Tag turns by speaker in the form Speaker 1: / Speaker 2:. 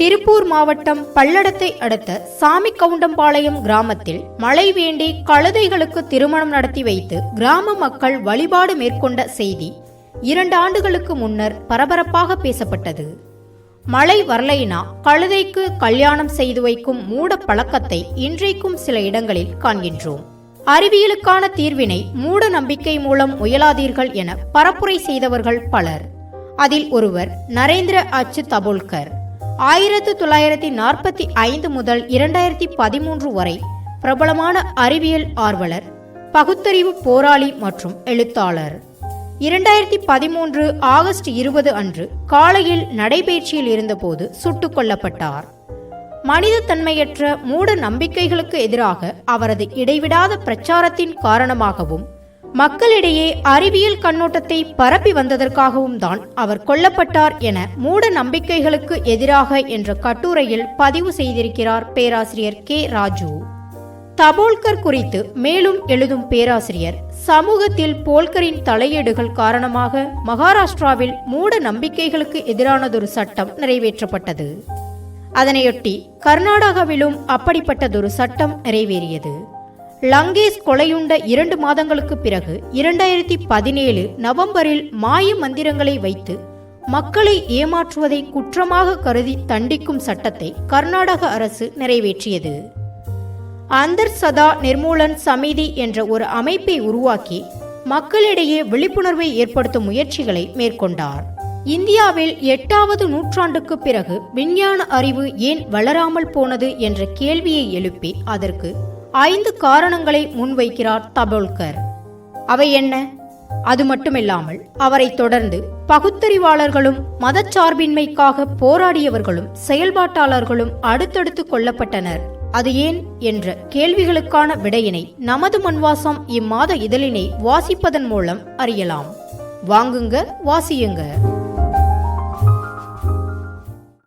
Speaker 1: திருப்பூர் மாவட்டம் பல்லடத்தை அடுத்த சாமி கவுண்டம்பாளையம் கிராமத்தில் மழை வேண்டி கழுதைகளுக்கு திருமணம் நடத்தி வைத்து கிராம மக்கள் வழிபாடு மேற்கொண்ட செய்தி இரண்டு ஆண்டுகளுக்கு முன்னர் பரபரப்பாக பேசப்பட்டது. மழை வரலைனா கழுதைக்கு கல்யாணம் செய்து வைக்கும் மூட பழக்கத்தை இன்றைக்கும் சில இடங்களில் காண்கின்றோம். அறிவியலுக்கான தீர்வினை மூட நம்பிக்கை மூலம் முயலாதீர்கள் என பரப்புரை செய்தவர்கள் பலர். அதில் ஒருவர் நரேந்திர அச்சு தபோல்கர். ஆயிரத்து தொள்ளாயிரத்தி நாற்பத்தி ஐந்து முதல் இரண்டாயிரத்தி பதிமூன்று வரை பிரபலமான அறிவியல் ஆர்வலர் பகுத்தறிவு போராளி மற்றும் எழுத்தாளர். இரண்டாயிரத்தி பதிமூன்று ஆகஸ்ட் இருபது அன்று காலையில் நடைபயிற்சியில் இருந்தபோது சுட்டுக் கொல்லப்பட்டார். மனித தன்மையற்ற மூட நம்பிக்கைகளுக்கு எதிராக அவரது இடைவிடாத பிரச்சாரத்தின் காரணமாகவும் மக்களிடையே அறிவியல் கண்ணோட்டத்தை பரப்பி வந்ததற்காகவும் தான் அவர் கொல்லப்பட்டார் என மூட நம்பிக்கைகளுக்கு எதிராக என்ற கட்டுரையில் பதிவு செய்திருக்கிறார் பேராசிரியர் கே ராஜு. தபோல்கர் குறித்து மேலும் எழுதும் பேராசிரியர் சமூகத்தில் போல்கரின் தலையீடுகள் காரணமாக மகாராஷ்டிராவில் மூட நம்பிக்கைகளுக்கு எதிரானதொரு சட்டம் நிறைவேற்றப்பட்டது. அதனையொட்டி கர்நாடகாவிலும் அப்படிப்பட்டதொரு சட்டம் நிறைவேறியது. லங்கேஷ் கொலையுண்ட இரண்டு மாதங்களுக்கு பிறகு இரண்டாயிரத்தி பதினேழு நவம்பரில் மாய மந்திரங்களை வைத்து மக்களை ஏமாற்றுவதை குற்றமாக கருதி தண்டிக்கும் சட்டத்தை கர்நாடக அரசு நிறைவேற்றியது. அந்தர் சதா நிர்மூலன் சமிதி என்ற ஒரு அமைப்பை உருவாக்கி மக்களிடையே விழிப்புணர்வை ஏற்படுத்தும் முயற்சிகளை மேற்கொண்டார். இந்தியாவில் எட்டாவது நூற்றாண்டுக்கு பிறகு விஞ்ஞான அறிவு ஏன் வளராமல் போனது என்ற கேள்வியை எழுப்பி அதற்கு ஐந்து காரணங்களை முன்வைக்கிறார் தபோல்கர். அவை என்ன? அது மட்டுமில்லாமல் அவரை தொடர்ந்து பகுத்தறிவாளர்களும் மதச்சார்பின்மைக்காக போராடியவர்களும் செயல்பாட்டாளர்களும் அடுத்தடுத்து கொல்லப்பட்டனர். அது ஏன் என்ற கேள்விகளுக்கான விடையினை நமது மண்வாசம் இம்மாத இதழினை வாசிப்பதன் மூலம் அறியலாம். வாங்குங்க வாசியுங்க.